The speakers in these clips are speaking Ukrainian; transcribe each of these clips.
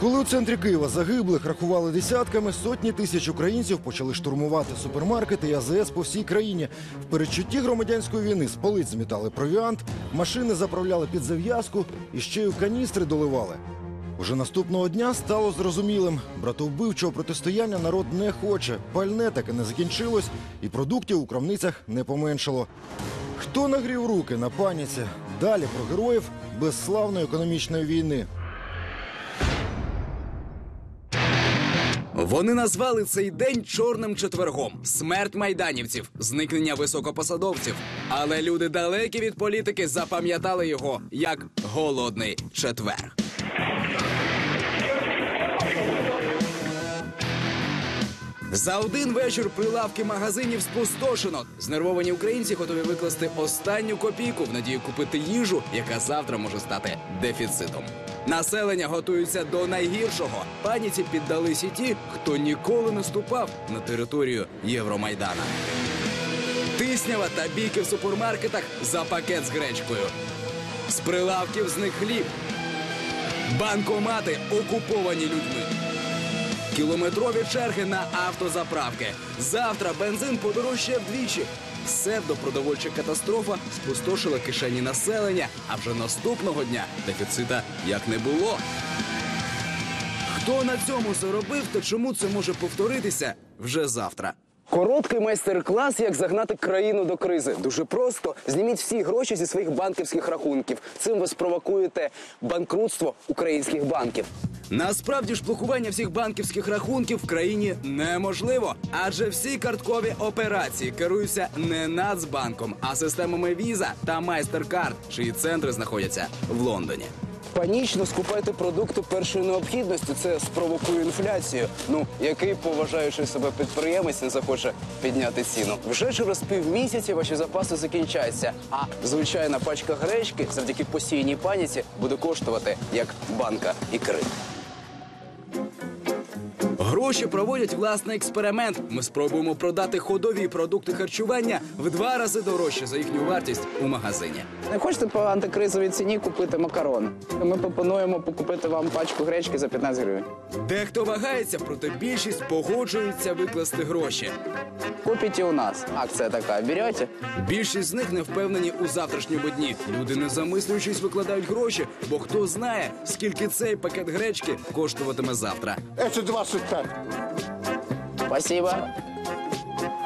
Коли у центрі Києва загиблих рахували десятками, сотні тисяч українців почали штурмувати супермаркети і АЗС по всій країні. В передчутті громадянської війни з полиць змітали провіант, машини заправляли під зав'язку і ще й у каністри доливали. Уже наступного дня стало зрозумілим. Братовбивчого протистояння народ не хоче. Пальне таки не закінчилось, і продуктів у крамницях не поменшало. Хто нагрів руки на паніці? Далі про героїв безславної економічної війни. Вони назвали цей день чорним четвергом, смерть майданівців, зникнення високопосадовців. Але люди далекі від політики запам'ятали його як голодний четверг. За один вечір прилавки магазинів спустошено. Знервовані українці готові викласти останню копійку в надії купити їжу, яка завтра може стати дефіцитом. Населення готується до найгіршого. Паніці піддались і ті, хто ніколи не ступав на територію Євромайдана. Тиснява та бійки в супермаркетах за пакет з гречкою. З прилавків зник хліб. Банкомати окуповані людьми. Кілометрові черги на автозаправки. Завтра бензин подорожчає вдвічі. Псевдопродовольча катастрофа спустошила кишені населення, а вже наступного дня дефіцита як не було. Хто на цьому заробив та чому це може повторитися вже завтра? Короткий майстер-клас, як загнати країну до кризи. Дуже просто зніміть всі гроші зі своїх банківських рахунків. Цим ви спровокуєте банкрутство українських банків. Насправді ж блокування всіх банківських рахунків в країні неможливо, адже всі карткові операції керуються не Нацбанком, а системами Visa та MasterCard, чиї центри знаходяться в Лондоні. Панічно скупайте продукти першої необхідності. Це спровокує інфляцію. Ну який поважаючий себе підприємець не захоче підняти ціну. Вже через півмісяці ваші запаси закінчаться. А звичайна пачка гречки завдяки постійній паніці буде коштувати як банка ікри. Гроші проводять власний експеримент. Ми спробуємо продати ходові продукти харчування в два рази дорожче за їхню вартість у магазині. Не хочете по антикризовій ціні купити макарон? Ми пропонуємо покупити вам пачку гречки за 15 гривень. Дехто вагається, проте більшість погоджується викласти гроші. Купите у нас. Акція така. Берете? Більшість з них не впевнені у завтрашньому дні. Люди, не замислюючись, викладають гроші, бо хто знає, скільки цей пакет гречки коштуватиме завтра. Это 25. Спасибо.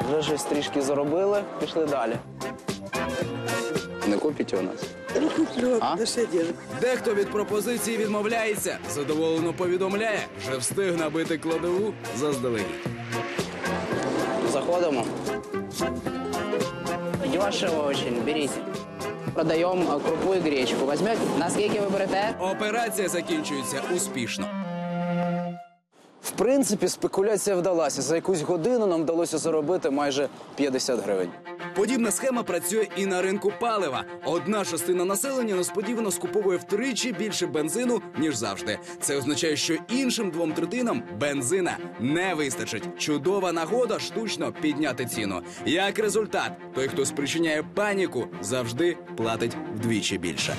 Вже щось трішки заробили, пішли далі. Не купите у нас? Куплю, А? Дехто від пропозиції відмовляється, задоволено повідомляє, вже встиг набити кладову заздалегідь. Заходимо. Дешево очень, берите. Продаємо крупу і гречку. Возьмете? На скільки ви берете? Операція закінчується успішно. В принципі, спекуляція вдалася. За якусь годину нам вдалося заробити майже 50 гривень. Подібна схема працює і на ринку палива. Одна частина населення несподівано скуповує втричі більше бензину, ніж завжди. Це означає, що іншим двом третинам бензина не вистачить. Чудова нагода штучно підняти ціну. Як результат, той, хто спричиняє паніку, завжди платить вдвічі більше.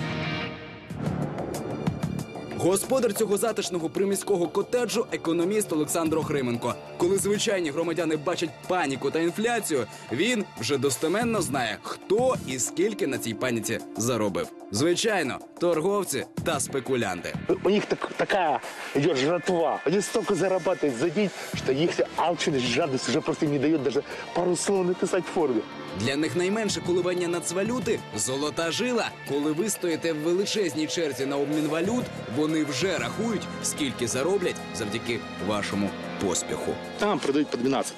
Господар цього затишного приміського котеджу економіст Олександр Охрименко. Коли звичайні громадяни бачать паніку та інфляцію, він вже достеменно знає, хто і скільки на цій паніці заробив. Звичайно, торговці та спекулянти. У них так, такая идет жратва. Они столько зарабатывают за день, что их алчность, жадность уже просто не дает даже пару слов написать в форме. Для них найменше коливання нацвалюти золота жила. Коли ви стоїте в величезній черзі на обмін валют, вони вже рахують, скільки зароблять завдяки вашому поспіху. Там продають по 12.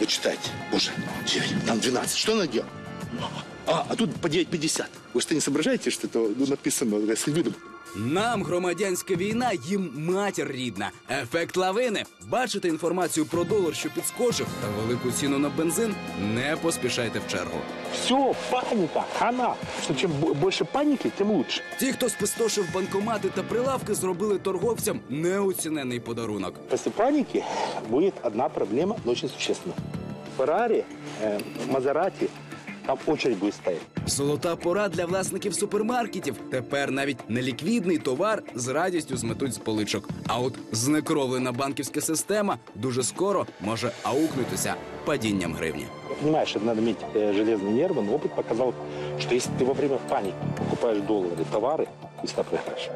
Вы читайте. Боже, там 12. Що она делает? А, а тут по 9,50. Вы что, не соображаете, что это ну, написано, если видно? Нам громадянська війна, їм матір рідна. Ефект лавини. Бачите інформацію про долар, що підскочив, та велику ціну на бензин. Не поспішайте в чергу. Все, паника, она. Что чем бо- больше паники, тем лучше. Ті, хто спустошив банкомати та прилавки, зробили торговцям неоцінений подарунок. После паники будет одна проблема, но очень существенная. Феррари, э, Мазерати, Там очередь будет стоять. Золота пора для власників супермаркетів. Тепер навіть неліквідний товар з радістю зметуть з поличок. А от знекровлена банківська система дуже скоро може аукнутися падінням гривні. Я понимаю, что надо иметь э, железные нервы, но опыт показал, что если ты во время паники покупаешь доллары, товары, ты всегда проиграешь.